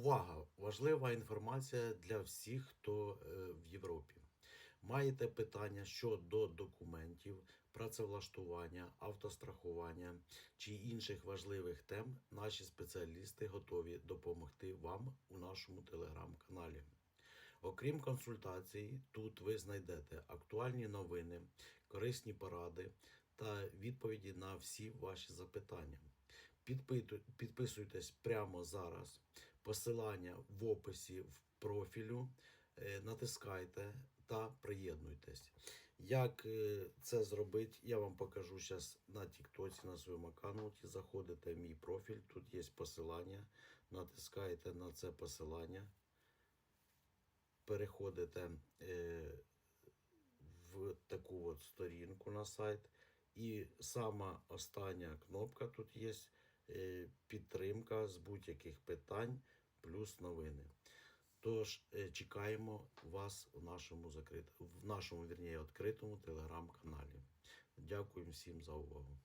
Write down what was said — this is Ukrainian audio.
Увага! Важлива інформація для всіх, хто е, в Європі. Маєте питання щодо документів, працевлаштування, автострахування чи інших важливих тем, наші спеціалісти готові допомогти вам у нашому телеграм-каналі. Окрім консультацій, тут ви знайдете актуальні новини, корисні поради та відповіді на всі ваші запитання. Підписуйтесь прямо зараз. Посилання в описі в профілю. Е, Натискайте та приєднуйтесь. Як е, це зробити, я вам покажу зараз на Тіктоці, на своєму аккаунті. Заходите в мій профіль, тут є посилання. Натискаєте на це посилання. Переходите е, в таку от сторінку на сайт. І сама остання кнопка тут є підтримка з будь-яких питань плюс новини. Тож е, чекаємо вас в нашому закрит... в нашому вірніше, відкритому телеграм-каналі. Дякую всім за увагу.